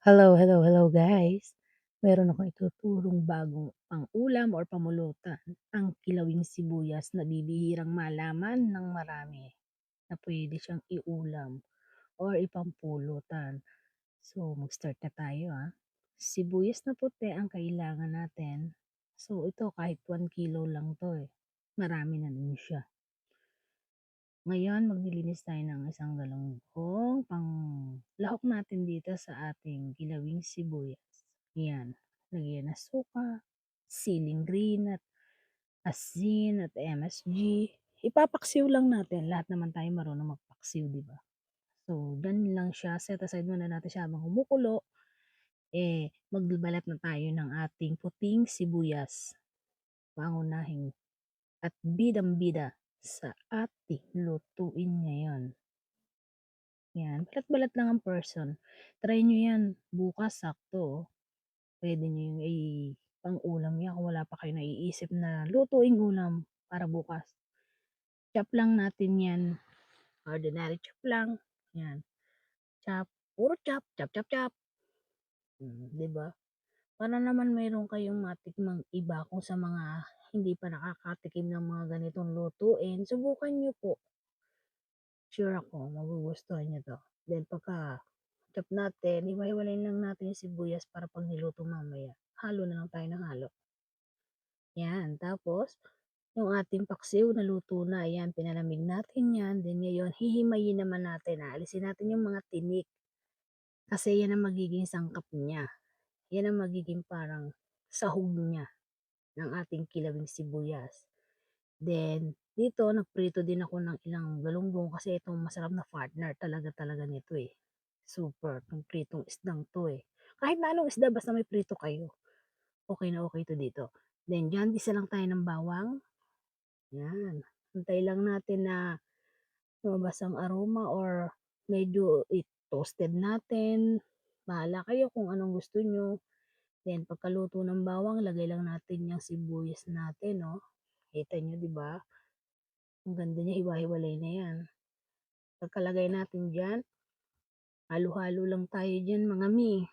Hello, hello, hello guys. Meron akong ituturong bagong pang-ulam or pamulutan, ang kilawing sibuyas na bibihirang malaman ng marami na pwede siyang iulam or ipampulutan. So, mag-start na tayo ah. Sibuyas na puti ang kailangan natin. So, ito kahit 1 kilo lang to eh. Marami na din siya. Ngayon, maglilinis tayo ng isang galonggong pang lahok natin dito sa ating kilawing sibuyas. Yan. Lagyan ng suka, siling green at asin at MSG. Ipapaksiw lang natin. Lahat naman tayo marunong magpaksiw, di ba? So, ganun lang siya. Set aside muna natin siya habang kumukulo. Eh, magbalat na tayo ng ating puting sibuyas. Pangunahing at bidang-bida sa ating lutuin ngayon. Yan, balat-balat lang ang person. Try nyo yan, bukas sakto. oh. Pwede nyo yung i- pang-ulam yan kung wala pa kayo naiisip na lutuing ulam para bukas. Chop lang natin yan. Ordinary chop lang. Yan. Chop. Puro chop. Chop, chop, chop. Hmm, 'di ba? Para naman mayroon kayong matikmang iba kung sa mga hindi pa nakakatikim ng mga ganitong lutuin, subukan nyo po. Sure ako, magugustuhan nyo to. Then pagka chop natin, iwahiwalayin lang natin yung sibuyas para pag niluto mamaya. Halo na lang tayo ng halo. Yan, tapos yung ating paksiw na luto na, yan, pinalamig natin yan. Then ngayon, hihimayin naman natin, aalisin natin yung mga tinik. Kasi yan ang magiging sangkap niya. Yan ang magiging parang sahog niya ng ating kilawing sibuyas. Then, dito, nagprito din ako ng ilang galunggong kasi itong masarap na partner talaga talaga nito eh. Super, itong pritong isdang to eh. Kahit na anong isda, basta may prito kayo. Okay na okay to dito. Then, dyan, isa lang tayo ng bawang. Yan. Antay lang natin na lumabas ang aroma or medyo i-toasted natin. Bahala kayo kung anong gusto nyo. Then, pagkaluto ng bawang, lagay lang natin yung sibuyas natin, no? Kita nyo, di ba? Ang ganda niya, hiwa-hiwalay na yan. Pagkalagay natin dyan, halo-halo lang tayo dyan, mga mi.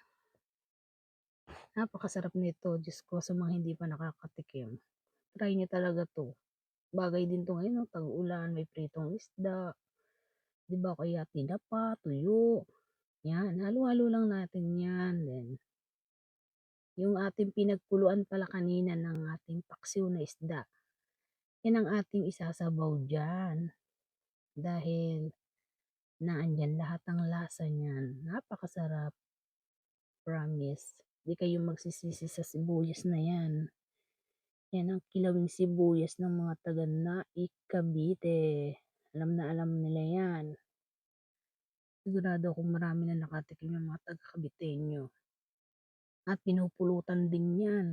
Napakasarap nito, Diyos ko, sa mga hindi pa nakakatikim. Try nyo talaga to. Bagay din to ngayon, no? tag-ulan, may pritong isda. Di ba, kaya tinapa, tuyo. Yan, halo-halo lang natin yan. Then, yung ating pinagkuluan pala kanina ng ating paksiw na isda. Yan ang ating isasabaw dyan. Dahil naandyan lahat ng lasa niyan. Napakasarap. Promise. Di kayo magsisisi sa sibuyas na yan. Yan ang kilawing sibuyas ng mga taga Naik, Cavite. Alam na alam nila yan. Sigurado akong marami na nakatikim ng mga taga Caviteño. At pinupulutan din yan.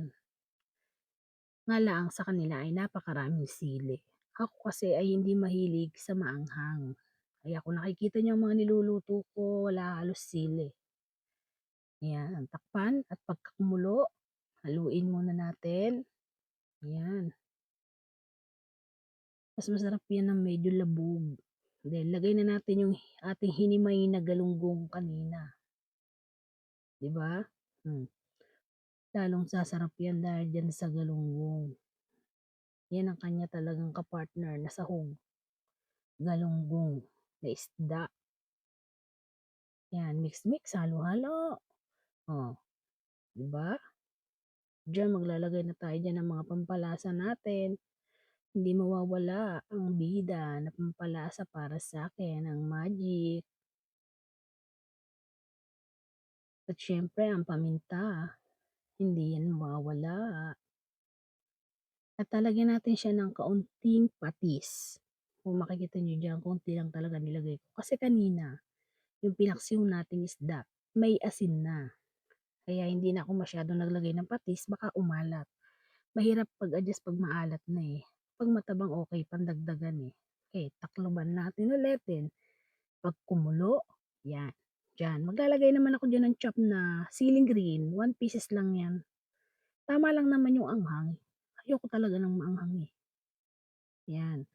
Nga lang sa kanila ay napakaraming sili. Ako kasi ay hindi mahilig sa maanghang. Kaya kung nakikita niyo ang mga niluluto ko, wala halos sili. Ayan, takpan at pagkakumulo, haluin muna natin. Ayan. Mas masarap yan ng medyo labog. Then, lagay na natin yung ating hinimay na galunggong kanina. ba? Hmm. Lalong sasarap yan dahil dyan sa galunggong. Yan ang kanya talagang kapartner na sahog. Galunggong na isda. Yan, mix-mix, halo-halo. Oh, 'di ba? Diyan maglalagay na tayo diyan ng mga pampalasa natin. Hindi mawawala ang bida na pampalasa para sa akin, ang magic. At syempre, ang paminta. Hindi yan mawawala. At talagyan natin siya ng kaunting patis. Kung makikita nyo dyan, kaunti lang talaga nilagay ko. Kasi kanina, yung pinaksiw nating isda, may asin na. Kaya hindi na ako masyado naglagay ng patis, baka umalat. Mahirap pag-adjust pag maalat na eh. Pag matabang okay, pandagdagan eh. Okay, takloban natin ulit din. Pag kumulo, yan. Diyan. Maglalagay naman ako dyan ng chop na siling green. One pieces lang yan. Tama lang naman yung anghang. Ayoko talaga ng maanghang eh. Yan.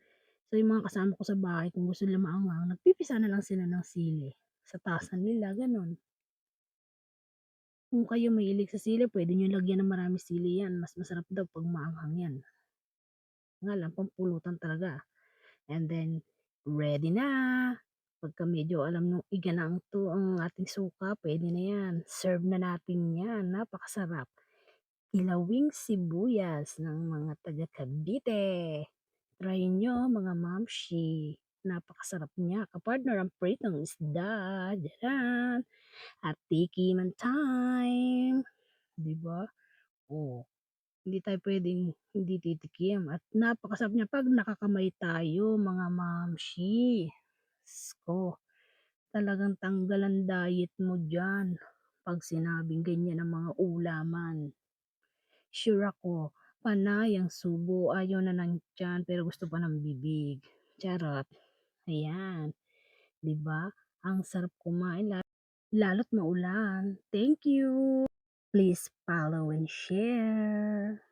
So yung mga kasama ko sa bahay, kung gusto nila maanghang, nagpipisa na lang sila ng sili. Sa tasa nila, ganun. Kung kayo mahilig sa sili puwede niyong lagyan ng maraming sili 'yan, mas masarap daw 'pag maanghang 'yan. Nga lang pampulutan talaga. And then, ready na. Pagka medyo alam niyong iga na tu ang ating suka, puwede na 'yan. Serve na natin 'yan, napakasarap. Kilawing sibuyas ng mga taga Cavite. Try niyo mga mamshi, napakasarap niya ka-partner ang pritong isda, jaran, at tikiman time, 'di ba? Oh, hindi tayo puwedeng hindi titikim at napakasarap niya 'pag nakakamay tayo mga mamshi. 'S ko, talagang tanggal ang diet mo diyan 'pag sinabing ganyan ang mga ulaman. Sure ako, panay ang subo, ayaw na ng tiyan pero gusto pa ng bibig, charot. Ayan, 'di ba? Ang sarap kumain la lalo't maulan. Thank you. Please follow and share.